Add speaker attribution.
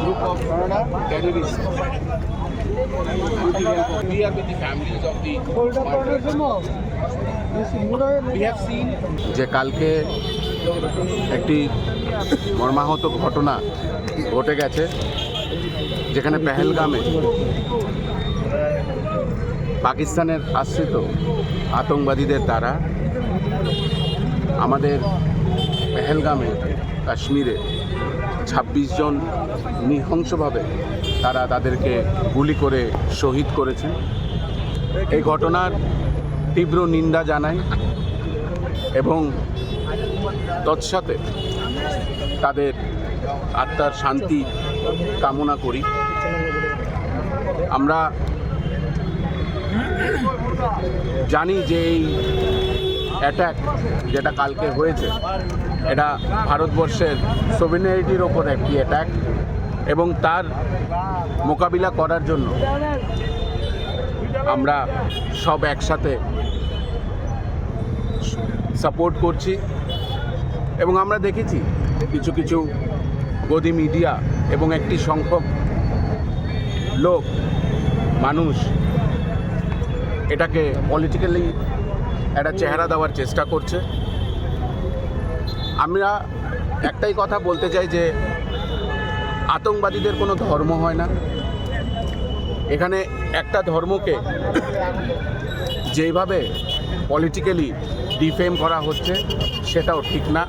Speaker 1: group of terrorists we are with the families of the যে কালকে একটি মর্মাহত ঘটনা ঘটে গেছে যেখানে পেহেলগামে পাকিস্তানের আশ্রিত আতঙ্কবাদীদের দ্বারা আমাদের পেহেলগামে, কাশ্মীরে ছাব্বিশ জন নৃশংসভাবে তারা তাদেরকে গুলি করে শহীদ করেছেন। এই ঘটনার তীব্র নিন্দা জানাই এবং তৎসাথে তাদের আত্মার শান্তি কামনা করি। আমরা জানি যে এই অ্যাট্যাক যেটা কালকে হয়েছে, এটা ভারতবর্ষের সোভিনিয়রিটির ওপর একটি অ্যাট্যাক এবং তার মোকাবিলা করার জন্য আমরা সব একসাথে সাপোর্ট করছি এবং আমরা দেখেছি কিছু কিছু গদি মিডিয়া এবং একটি সংখ্যক লোক, মানুষ এটাকে পলিটিক্যালি একটা চেহারা দেওয়ার চেষ্টা করছে। আমরা একটাই কথা বলতে চাই যে আতঙ্কবাদীদের কোনো ধর্ম হয় না। এখানে একটা ধর্মকে যেভাবে পলিটিক্যালি ডিফেম করা হচ্ছে সেটাও ঠিক না।